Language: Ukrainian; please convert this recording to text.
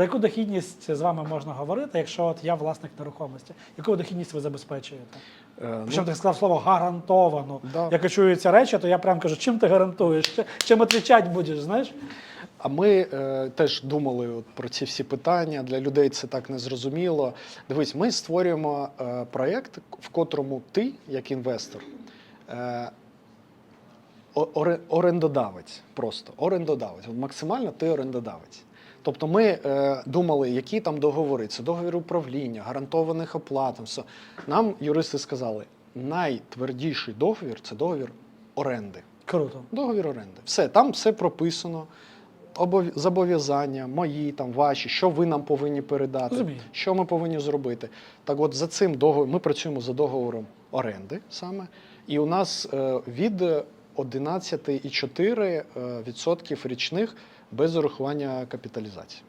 Про яку дохідність з вами можна говорити, якщо от я власник нерухомості? Яку дохідність ви забезпечуєте? Е, ну, ти сказав слово гарантовано. Да. Як я чую ці речі, то я прям кажу, чим ти гарантуєш? Чим відповідати будеш, знаєш? А ми е, теж думали от про ці всі питання. Для людей це так не зрозуміло. Дивись, ми створюємо е, проєкт, в котрому ти, як інвестор, е, орендодавець. Просто орендодавець. От максимально ти орендодавець. Тобто ми е, думали, які там договори. Це договір управління, гарантованих оплат. Все. Нам юристи сказали, найтвердіший договір це договір оренди. Круто. Договір оренди. Все, там все прописано. обов- Зобов'язання, мої, там, ваші, що ви нам повинні передати, Розумію. що ми повинні зробити. Так от за цим договором ми працюємо за договором оренди саме. І у нас е, від 11,4% відсотків річних без урахування капіталізації.